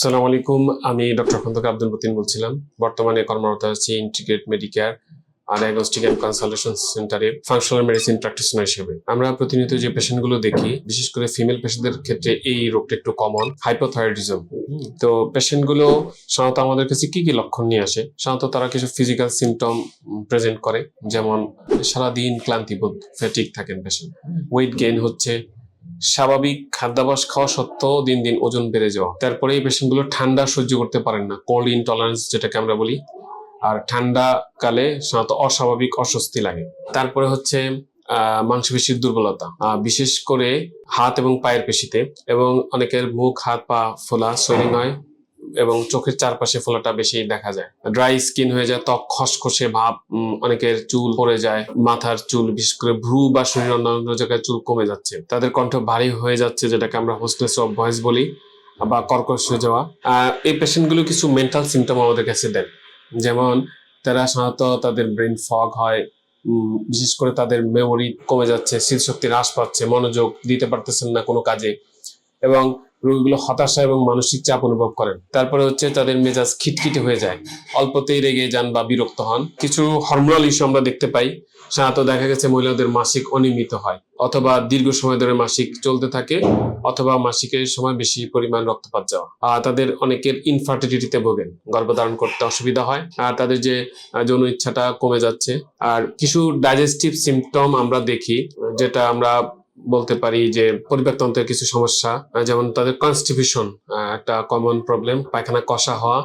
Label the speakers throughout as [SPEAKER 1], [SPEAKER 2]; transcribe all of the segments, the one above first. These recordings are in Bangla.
[SPEAKER 1] সালাম আলাইকুম আমি ডক্টর খন্দকার আব্দুল মতিন বলছিলাম। বর্তমানে কর্মরত আছি ইন্টিগ্রেট মেডিকেয়ার আর ডায়াগনস্টিক অ্যান্ড কনসালটেশন সেন্টারে ফাংশনাল মেডিসিন প্র্যাকটিশনার হিসেবে। আমরা প্রতিনিয়ত যে পেশেন্টগুলো দেখি বিশেষ করে ফিমেল পেশেন্টদের ক্ষেত্রে এই রোগটা একটু কমন হাইপোথাইরয়েডিজম তো পেশেন্টগুলো সাধারণত আমাদের কাছে কি কি লক্ষণ নিয়ে আসে? সাধারণত তারা কিছু ফিজিক্যাল সিমটম প্রেজেন্ট করে যেমন সারাদিন ক্লান্তিবোধ ফ্যাটিক থাকেন পেশেন্ট ওয়েট গেইন হচ্ছে স্বাভাবিক খাদ্যাভাস খাওয়া সত্ত্বেও দিন দিন ওজন বেড়ে যাওয়া। তারপরে এই পেশেন্টগুলো ঠান্ডা সহ্য করতে পারেন না কোল্ড ইনটলারেন্স যেটাকে আমরা বলি। আর ঠান্ডা কালে সাধারণত অস্বাভাবিক অস্বস্তি লাগে। তারপরে হচ্ছে মাংসপেশির দুর্বলতা। বিশেষ করে হাত এবং পায়ের পেশিতে। এবং অনেকের মুখ, হাত, পা ফোলা, সোয়েলিং হয়। এবং চোখের চারপাশে ফোলাটা বেশি দেখা যায়। ড্রাই স্কিন হয়ে যায়, ত্বক খসখসে ভাব অনেকের চুল পড়ে যায়, মাথার চুল, বিশেষ করে ভ্রু বা শরীর অন্যান্য জায়গায় চুল কমে যাচ্ছে। তাদের কণ্ঠ ভারী হয়ে যাচ্ছে, যেটাকে আমরা হোস্টনেস অফ ভয়েস বলি, বা কর্কশ হয়ে যাওয়া। এই পেশেন্টগুলো কিছু মেন্টাল সিমটম আমাদের কাছে দেন। যেমন, তারা সাধারণত তাদের ব্রেন ফগ হয় বিশেষ করে তাদের মেমোরি কমে যাচ্ছে, স্মৃতিশক্তি হ্রাস পাচ্ছে, মনোযোগ দিতে পারতেছেন না কোনো কাজে। এবং রোগীগুলো হতাশা এবং মানসিক চাপ অনুভব করেন। তারপরে হচ্ছে তাদের মেজাজ খিটখিটে হয়ে যায়। অল্পতেই রেগে যান বা বিরক্ত হন। কিছু হরমোনাল ইস্যু আমরা দেখতে পাই। সাধারণত দেখা গেছে মহিলাদের মাসিক অনিয়মিত হয়। অথবা দীর্ঘ সময় ধরে মাসিক চলতে থাকে অথবা মাসিকের সময় বেশি পরিমাণ রক্তপাত যাওয়া। আর তাদের অনেকের ইনফার্টিলিটিতে ভোগেন। গর্ভধারণ করতে অসুবিধা হয়। আর তাদের যে যৌন ইচ্ছাটা কমে যাচ্ছে। আর কিছু ডাইজেস্টিভ সিমটম আমরা দেখি, যেটা আমরা বলতে পারি যে পরিপাকতন্ত্রের কিছু সমস্যা যেমন তাদের কনস্টিটিউশন একটা কমন প্রবলেম পায়খানা কষা হওয়া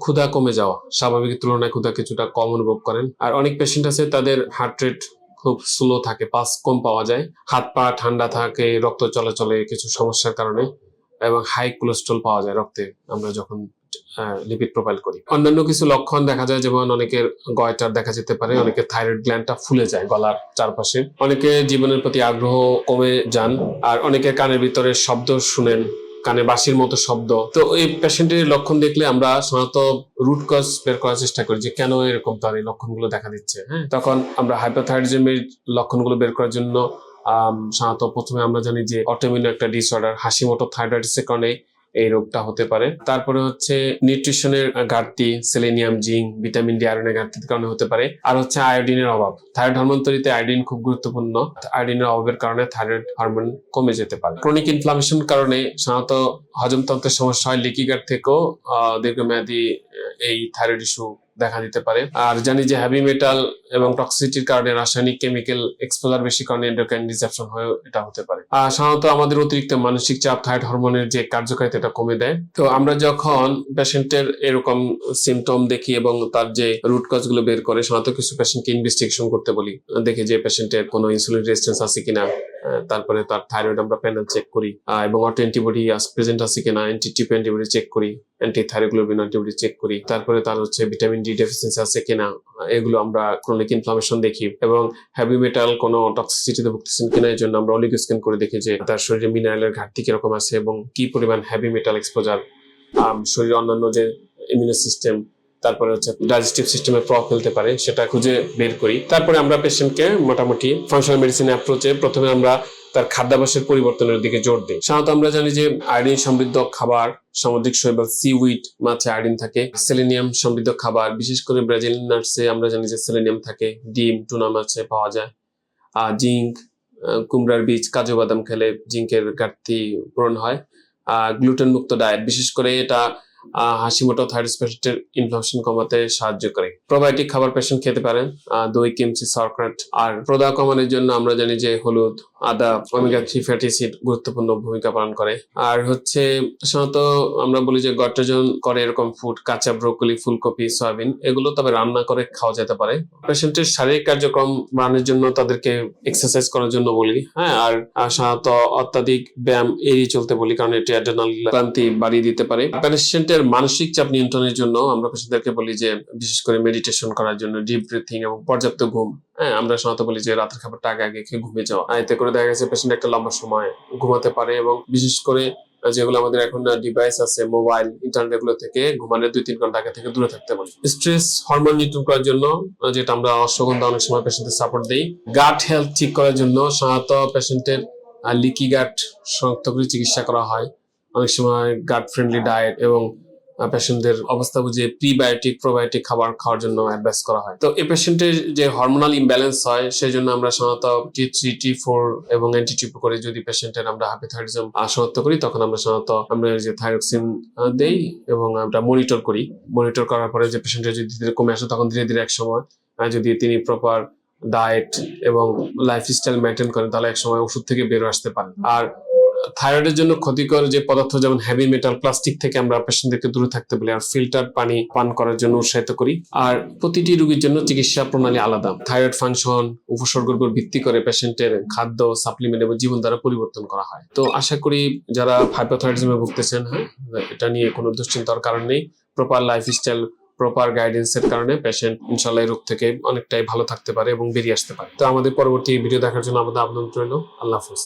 [SPEAKER 1] ক্ষুধা কমে যাওয়া। স্বাভাবিক তুলনায় ক্ষুধা কিছুটা কম অনুভব করেন। আর অনেক পেশেন্ট আছে, তাদের হার্ট রেট খুব স্লো থাকে, পাস কম পাওয়া যায়। হাত পা ঠান্ডা থাকে, রক্ত চলাচলে কিছু সমস্যার কারণে, এবং হাই কোলেস্ট্রল পাওয়া যায় রক্তে। আমরা যখন লিপিড প্রোফাইল করি। অন্যান্য কিছু লক্ষণ দেখা যায়, যেমন অনেকের গয়টার দেখা যেতে পারে, অনেকের থাইরয়েড গ্ল্যান্ডটা ফুলে যায় গলার চারপাশে। অনেকে জীবনের প্রতি আগ্রহ কমে যান, আর অনেকের কানের ভিতরে শব্দ শুনেন, কানে বাঁশির মতো শব্দ। তো এই পেশেন্টের লক্ষণ দেখলে আমরা সাধারণত রুট কজ বের করার চেষ্টা করি, যে কেন এরকম তার এই লক্ষণগুলো দেখা দিচ্ছে হ্যাঁ? তখন আমরা হাইপোথাইরয়েডিজমের লক্ষণগুলো বের করার জন্য সাধারণত প্রথমে আমরা জানি যে অটোমিউন একটা ডিসঅর্ডার হাসি মতো থাইরয়েডিসের কারণে এই রোগটা হতে পারে। তারপরে হচ্ছে নিউট্রিশনের ঘাটতি, সেলেনিয়াম জিং ভিটামিন ডি, আয়রনের ঘাটতির কারণে হতে পারে। আর হচ্ছে আয়োডিনের অভাব। থাইরয়েড হরমোন তৈরিতে আয়োডিন খুব গুরুত্বপূর্ণ। আয়োডিনের অভাবের কারণে থাইরয়েড হরমোন কমে যেতে পারে। ক্রনিক ইনফ্লামেশন কারণে সাধারণত হজমতন্ত্রের সমস্যা হয় লিকিগার থেকেও দীর্ঘমেয়াদী এই থাইরয়েড ইস্যু দেখা দিতে পারে। আর জানি যে হ্যাভি মেটাল এবং টক্সিসিটির কারণে রাসায়নিক কেমিক্যাল এক্সপোজার বেশি কারণে এন্ডোক্রাইন ডিসেপশন হয়ে এটা হতে পারে। আর সাধারণত আমাদের অতিরিক্ত মানসিক চাপ থাইরয়েড হরমোনের যে কার্যকারিতা এটা কমে দেয়। তো আমরা যখন পেশেন্টের এরকম সিমটম দেখি এবং তার যে রুট কজগুলো বের করে, সাধারণত কিছু পেশেন্টকে ইনভেস্টিগেশন করতে বলি। দেখি যে পেশেন্টের কোনো ইনসুলিন রেজিস্ট্যান্স আছে কিনা। তারপরে তার থাইরয়েড আমরা প্যানেল চেক করি এবং অটো অ্যান্টিবডি প্রেজেন্ট আছে কিনা অ্যান্টি টিপ অ্যান্টিবডি চেক করি অ্যান্টি থাইরোগ্লোবিন অ্যান্টিবডি চেক করি, তারপরে তার হচ্ছে ভিটামিন ডি ডেফিসিয়েন্সি আছে কিনা এগুলো আমরা ক্রনিক ইনফ্লামেশন দেখি, এবং হ্যাভি মেটাল কোনো টক্সিসিটিতে ভুগতেছেন কিনা এই জন্য আমরা অলিগো স্ক্যান করে দেখি যে তার শরীরে মিনারেলের ঘাটতি কীরকম আছে, এবং কি পরিমাণ হ্যাভি মেটাল এক্সপোজার শরীরে অন্যান্য যে ইমিউনো সিস্টেম তারপরে হচ্ছে ডাইজেস্টিভ সিস্টেমে প্রভাব ফেলতে পারে, সেটা খুঁজে বের করি। তারপরে আমরা পেশেন্টকে মোটামুটি ফাংশনাল মেডিসিন অ্যাপ্রোচে প্রথমে আমরা তার খাদ্যাভ্যাসের পরিবর্তনের দিকে জোর দিই। সাধারণত আমরা জানি যে আয়োডিন সমৃদ্ধ খাবার, সামুদ্রিক শৈবাল সি উইট মাছে আয়োডিন থাকে। সেলেনিয়াম সমৃদ্ধ খাবার, বিশেষ করে ব্রাজিলিয়ান নাটসে আমরা জানি যে সেলেনিয়াম থাকে। ডিম, টুনা মাছে পাওয়া যায়। আর জিঙ্ক কুমড়ার বীজ, কাজু বাদাম খেলে জিঙ্কের ঘাটতি পূরণ হয়। আর গ্লুটেন মুক্ত ডায়েট বিশেষ করে এটা আহ, হাসি মোটো থাইরয়েড পেশেন্টের ইনফ্লামেশন কমাতে সাহায্য করে। প্রোবায়োটিক খাবার পেশেন্ট খেতে পারেন দই কিমচি সরকাট আর প্রদা কমানোর জন্য আমরা জানি যে হলুদ আদা ওমেগা থ্রি ফ্যাটি অ্যাসিড গুরুত্বপূর্ণ ভূমিকা পালন করে। আর হচ্ছে সাধারণত আমরা বলি যে গট্টজন করে এরকম ফুড কাঁচা ব্রোকলি ফুলকপি সয়াবিন এগুলো তবে রান্না করে খাওয়া যেতে পারে। পেশেন্টের শারীরিক কার্যক্রম বাড়ানোর জন্য তাদেরকে এক্সারসাইজ করার জন্য বলি হ্যাঁ? আর সাধারণত অত্যাধিক ব্যায়াম এড়িয়ে চলতে বলি কারণ এটি অ্যাড্রেনাল ক্লান্তি বাড়িয়ে দিতে পারে। পেশেন্টের মানসিক চাপ নিয়ন্ত্রণের জন্য আমরা পেশেন্টদেরকে বলি যে, বিশেষ করে মেডিটেশন করার জন্য ডিপ ব্রিথিং এবং পর্যাপ্ত ঘুম। হ্যাঁ আমরা সাধারণত বলি যে, রাতের খাবারটা আগে আগে খেয়ে ঘুমিয়ে যাওয়া। এতে করে দেখা গেছে পেশেন্ট একটা লম্বা সময় ঘুমাতে পারে এবং বিশেষ করে যেগুলো আমাদের এখন ডিভাইস আছে মোবাইল ইন্টারনেট এগুলো থেকে ঘুমানোর দুই তিন ঘণ্টা আগে থেকে দূরে থাকতে পারি স্ট্রেস হরমোন নিয়ন্ত্রণ করার জন্য যেটা আমরা অশ্বগন্ধা অনেক সময় পেশেন্টের সাপোর্ট দিই। গাট হেলথ ঠিক করার জন্য সাধারণত পেশেন্টের লিকি গাট শনাক্ত করে চিকিৎসা করা হয়। অনেক সময় গাট ফ্রেন্ডলি ডায়েট এবং পেশেন্টদের অবস্থা বুঝে প্রিবায়োটিক প্রোবায়োটিক খাবার খাওয়ার জন্য অ্যাডভাইস করা হয়। তো এই পেশেন্টের যে হরমোনাল ইমব্যালেন্স হয়, সেই জন্য আমরা সাধারণত টি থ্রি টি ফোর এবং অ্যান্টি টিপু করে যদি পেশেন্টের আমরা হাইপোথাইরিজম শনাক্ত করি, তখন আমরা সাধারণত আমরা যে থাইরক্সিন দেই এবং আমরা মনিটর করি। মনিটর করার পরে যে পেশেন্টের যদি ধীরে কমে আসে, তখন ধীরে ধীরে এক সময় যদি তিনি প্রপার ডায়েট এবং লাইফস্টাইল মেনটেন করেন, তাহলে এক সময় ওষুধ থেকে বেরো আসতে পারেন। আর থাইরয়েডের জন্য ক্ষতিকর যে পদার্থ, যেমন হেভি মেটাল প্লাস্টিক থেকে আমরা পেশেন্টদেরকে দূরে থাকতে বলি, আর ফিল্টার পানি পান করার জন্য উৎসাহিত করি। আর প্রতিটি রোগীর জন্য চিকিৎসা প্রণালী আলাদা। থাইরয়েড ফাংশন উপসর্গের উপর ভিত্তি করে পেশেন্টের খাদ্য সাপ্লিমেন্ট এবং জীবন দ্বারা পরিবর্তন করা হয়। তো আশা করি যারা হাইপোথাইরয়েডিজমে ভুগতেছেন হ্যাঁ এটা নিয়ে কোনো দুশ্চিন্তার কারণ নেই। প্রপার লাইফস্টাইল প্রপার গাইডেন্সের কারণে পেশেন্ট ইনশাল্লাহ রোগ থেকে অনেকটাই ভালো থাকতে পারে এবং বেরিয়ে আসতে পারে। তো আমাদের পরবর্তী ভিডিও দেখার জন্য আমাদের আবেদন রইল। আল্লাহ হাফিজ।